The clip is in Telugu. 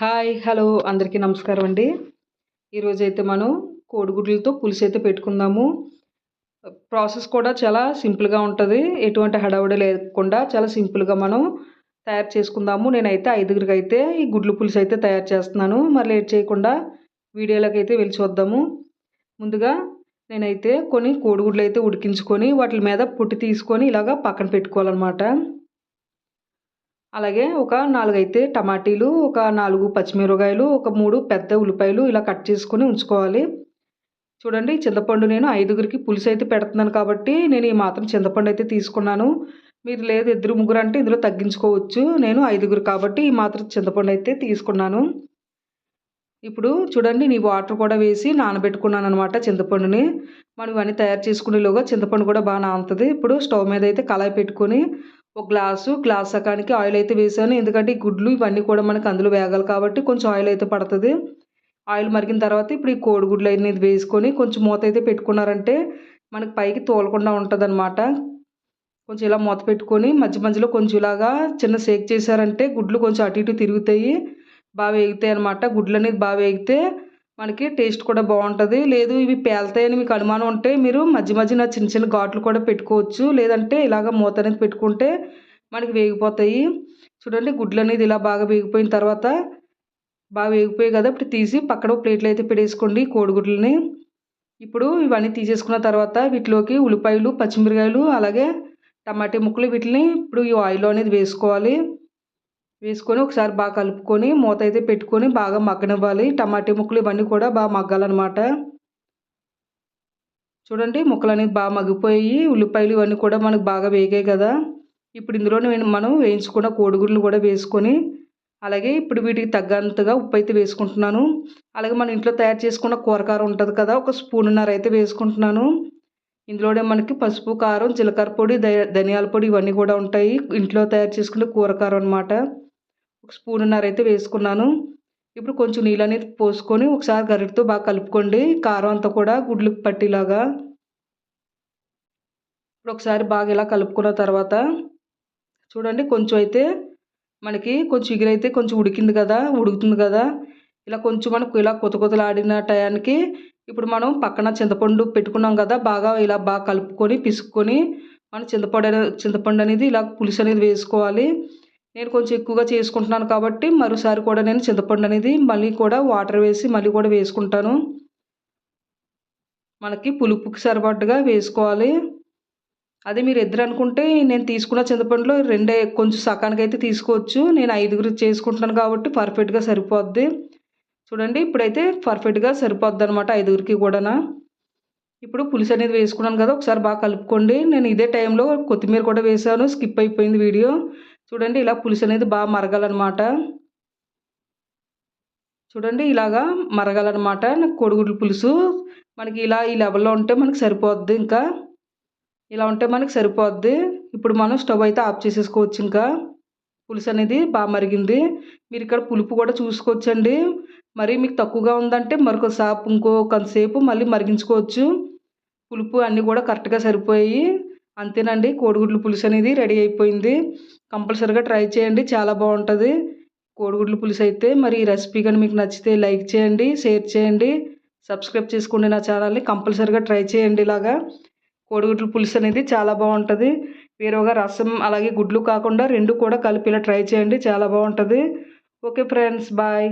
హాయ్ హలో అందరికీ నమస్కారం అండి. ఈరోజైతే మనం కోడిగుడ్లతో పులుసు అయితే పెట్టుకుందాము. ప్రాసెస్ కూడా చాలా సింపుల్గా ఉంటుంది. ఎటువంటి హడావుడి లేకుండా చాలా సింపుల్గా మనం తయారు చేసుకుందాము. నేనైతే ఐదుగురికి అయితే ఈ గుడ్లు పులుసు అయితే తయారు చేస్తున్నాను. మరి లేట్ చేయకుండా వీడియోలోకి అయితే వెళ్ళి చూద్దాము. ముందుగా నేనైతే కొన్ని కోడిగుడ్లు అయితే ఉడికించుకొని వాటి మీద పుట్టి తీసుకొని ఇలాగ పక్కన పెట్టుకోవాలన్నమాట. అలాగే ఒక నాలుగైతే టమాటీలు ఒక నాలుగు పచ్చిమిరపకాయలు ఒక మూడు పెద్ద ఉల్లిపాయలు ఇలా కట్ చేసుకొని ఉంచుకోవాలి. చూడండి చింతపండు నేను ఐదుగురికి పులుసు అయితే పెడుతున్నాను కాబట్టి నేను ఈ మాత్రం చింతపండు అయితే తీసుకున్నాను. మీరు లేదు ఇద్దరు ముగ్గురు అంటే ఇందులో తగ్గించుకోవచ్చు. నేను ఐదుగురు కాబట్టి ఈ మాత్రం చింతపండు అయితే తీసుకున్నాను. ఇప్పుడు చూడండి నీ వాటర్ కూడా వేసి నానబెట్టుకున్నాను అనమాట చింతపండుని. మనం ఇవన్నీ తయారు చేసుకునేలోగా చింతపండు కూడా బాగా నానుతుంది. ఇప్పుడు స్టవ్ మీద అయితే కళాయి పెట్టుకొని ఒక గ్లాసు గ్లాస్ సకానికి ఆయిల్ అయితే వేసాను ఎందుకంటే ఈ గుడ్లు ఇవన్నీ కూడా మనకు అందులో వేగాలి కాబట్టి కొంచెం ఆయిల్ అయితే పడుతుంది. ఆయిల్ మరిగిన తర్వాత ఇప్పుడు ఈ కోడిగుడ్లు అనేది వేసుకొని కొంచెం మూత అయితే పెట్టుకున్నారంటే మనకు పైకి తోలకుండా ఉంటుంది అనమాట కొంచెం ఇలా మూత పెట్టుకొని మధ్య మధ్యలో కొంచెం ఇలాగా చిన్న సేక్ చేశారంటే గుడ్లు కొంచెం అటు ఇటు తిరుగుతాయి. బాగా వేగుతాయి అనమాట గుడ్లు అనేది బాగా వేగితే మనకి టేస్ట్ కూడా బాగుంటుంది. లేదు ఇవి పేలుతాయని మీకు అనుమానం ఉంటే మీరు మధ్య మధ్యన చిన్న చిన్న ఘాట్లు కూడా పెట్టుకోవచ్చు. లేదంటే ఇలాగ మూత అనేది పెట్టుకుంటే మనకి వేగిపోతాయి. చూడండి గుడ్లు అనేది ఇలా బాగా వేగిపోయిన తర్వాత బాగా వేగిపోయాయి కదా. ఇప్పుడు తీసి పక్కన ప్లేట్లు అయితే పెట్టేసుకోండి కోడిగుడ్లని. ఇప్పుడు ఇవన్నీ తీసేసుకున్న తర్వాత వీటిలోకి ఉల్లిపాయలు పచ్చిమిరకాయలు అలాగే టమాటా ముక్కలు వీటిని ఇప్పుడు ఈ ఆయిల్ అనేది వేసుకోవాలి. వేసుకొని ఒకసారి బాగా కలుపుకొని మూత అయితే పెట్టుకొని బాగా మగ్గనివ్వాలి. టమాటా ముక్కలు ఇవన్నీ కూడా బాగా మగ్గాలన్నమాట. చూడండి ముక్కలు అనేది బాగా మగ్గిపోయి ఉల్లిపాయలు ఇవన్నీ కూడా మనకు బాగా వేగాయి కదా. ఇప్పుడు ఇందులోనే మనం వేయించుకున్న కోడిగుడ్లు కూడా వేసుకొని అలాగే ఇప్పుడు వీటికి తగ్గంతగా ఉప్పు అయితే వేసుకుంటున్నాను. అలాగే మన ఇంట్లో తయారు చేసుకున్న కూరకారం ఉంటుంది కదా ఒక స్పూన్నర అయితే వేసుకుంటున్నాను. ఇందులోనే మనకి పసుపు కారం జీలకర్ర పొడి ధనియాల పొడి ఇవన్నీ కూడా ఉంటాయి. ఇంట్లో తయారు చేసుకునే కూరకారం అనమాట ఒక స్పూన్నర అయితే వేసుకున్నాను. ఇప్పుడు కొంచెం నీళ్ళు అనేది పోసుకొని ఒకసారి గరిటతో బాగా కలుపుకోండి. కారం అంతా కూడా గుడ్లకు పట్టిలాగా. ఇప్పుడు ఒకసారి బాగా ఇలా కలుపుకున్న తర్వాత చూడండి కొంచెం అయితే మనకి కొంచెం ఎగిరైతే కొంచెం ఉడికింది కదా ఉడుకుతుంది కదా. ఇలా కొంచెం మనకు ఇలా కొత్త కొత్తలాడిన టయానికి ఇప్పుడు మనం పక్కన చింతపండు పెట్టుకున్నాం కదా బాగా ఇలా బాగా కలుపుకొని పిసుక్కొని మనం చింతపండు చింతపండు అనేది ఇలా పులుసు అనేది వేసుకోవాలి. నేను కొంచెం ఎక్కువగా చేసుకుంటున్నాను కాబట్టి మరోసారి కూడా నేను చింతపండు అనేది మళ్ళీ కూడా వాటర్ వేసి మళ్ళీ కూడా వేసుకుంటాను. మనకి పులుపుకి సరిపడ్డగా వేసుకోవాలి. అదే మీరు ఇద్దరు అనుకుంటే నేను తీసుకున్న చింతపండులో రెండే కొంచెం సకానికి అయితే తీసుకోవచ్చు. నేను ఐదుగురు చేసుకుంటున్నాను కాబట్టి పర్ఫెక్ట్గా సరిపోద్ది. చూడండి ఇప్పుడైతే పర్ఫెక్ట్గా సరిపోద్ది అనమాట ఐదుగురికి కూడా ఇప్పుడు పులుసు అనేది వేసుకున్నాను కదా ఒకసారి బాగా కలుపుకోండి. నేను ఇదే టైంలో కొత్తిమీర కూడా వేసాను. స్కిప్ అయిపోయింది వీడియో. చూడండి ఇలా పులుసు అనేది బాగా మరగాలన్నమాట. చూడండి ఇలాగా మరగాలన్నమాట. నాకు కోడిగుడ్ల పులుసు. మనకి ఇలా ఈ లెవెల్లో ఉంటే మనకి సరిపోద్ది ఇంకా. ఇలా ఉంటే మనకి సరిపోద్ది. ఇప్పుడు మనం స్టవ్ అయితే ఆఫ్ చేసేసుకోవచ్చు ఇంకా. పులుసు అనేది బాగా మరిగింది. మీరు ఇక్కడ పులుపు కూడా చూసుకోవచ్చండి. మరి మీకు తక్కువగా ఉందంటే మరొక సాపు ఇంకో కొంతసేపు మళ్ళీ మరిగించుకోవచ్చు. పులుపు అన్నీ కూడా కరెక్ట్గా సరిపోయి అంతేనండి. కోడిగుడ్లు పులుసు అనేది రెడీ అయిపోయింది. కంపల్సరీగా ట్రై చేయండి. చాలా బాగుంటుంది. కోడిగుడ్లు పులుసు అయితే మరి ఈ రెసిపీ కానీ మీకు నచ్చితే లైక్ చేయండి షేర్ చేయండి సబ్స్క్రైబ్ చేసుకోండి నా ఛానల్ని. కంపల్సరీగా ట్రై చేయండి ఇలాగా. కోడిగుడ్ల పులుసు అనేది చాలా బాగుంటుంది. వేరేగా రసం అలాగే గుడ్లు కాకుండా రెండు కూడా కలిపి ఇలా ట్రై చేయండి. చాలా బాగుంటుంది. Okay friends bye.